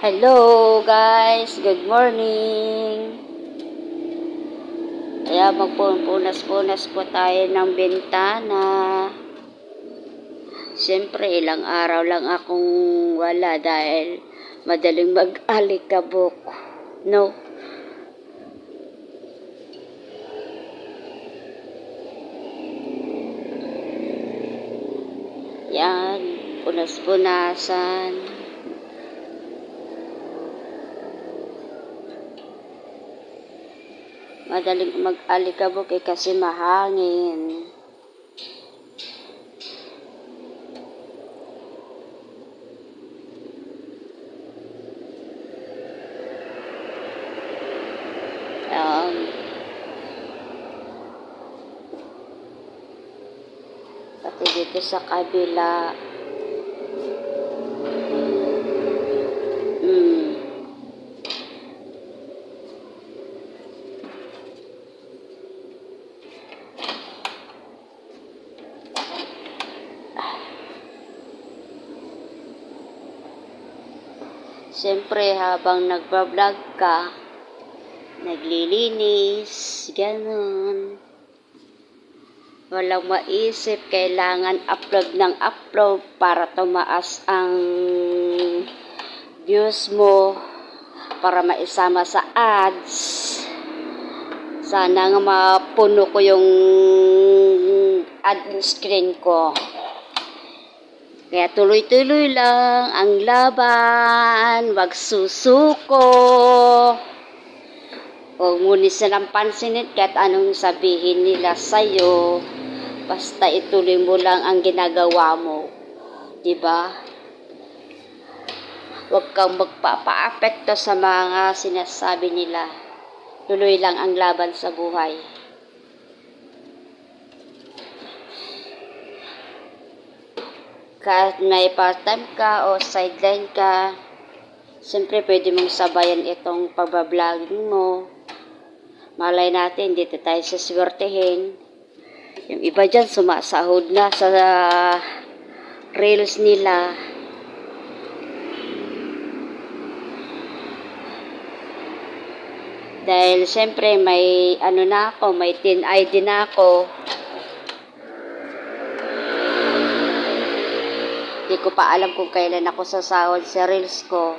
Hello guys, good morning. Kaya magpupunas-punas po tayo ng bintana. Siyempre, ilang araw lang akong wala dahil madaling mag-alikabok. No? Yan, punas-punasan. Madaling mag-alikabok eh kasi mahangin. Um, pati dito sa kabila. Siyempre, habang nagbablog ka, naglilinis, ganun. Walang maisip, kailangan upload ng upload para tumaas ang views mo, para maisama sa ads. Sana nga mapuno ko yung ad screen ko. Kaya tuloy-tuloy lang ang laban, wag susuko. Huwag mo ni silang pansinin kahit anong sabihin nila sa'yo. Basta ituloy mo lang ang ginagawa mo. ba? Huwag kang magpapa-apekto sa mga sinasabi nila. Tuloy lang ang laban sa buhay. Kahit may part-time ka o sideline ka, siyempre pwede mong sabayan itong pagbabloging mo. Malay natin, dito tayo saswertehin. Yung iba dyan, sumasahod na sa reels nila. Dahil siyempre may ano na ako, may tin ID na ako. Hindi ko pa alam kung kailan ako sasahod sa reels ko.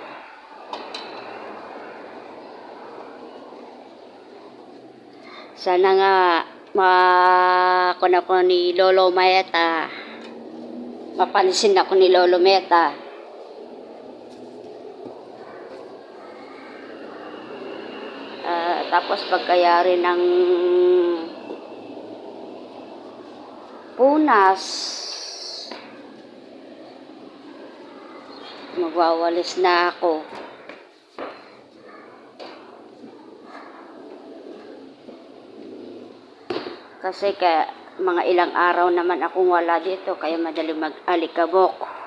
Sana nga makakon ako ni Lolo Mayeta. Mapansin ako ni Lolo Meta. Ah, tapos pagkayari ng punas, magwawalis na ako. Kasi kaya mga ilang araw naman akong wala dito, kaya madaling mag-alikabok.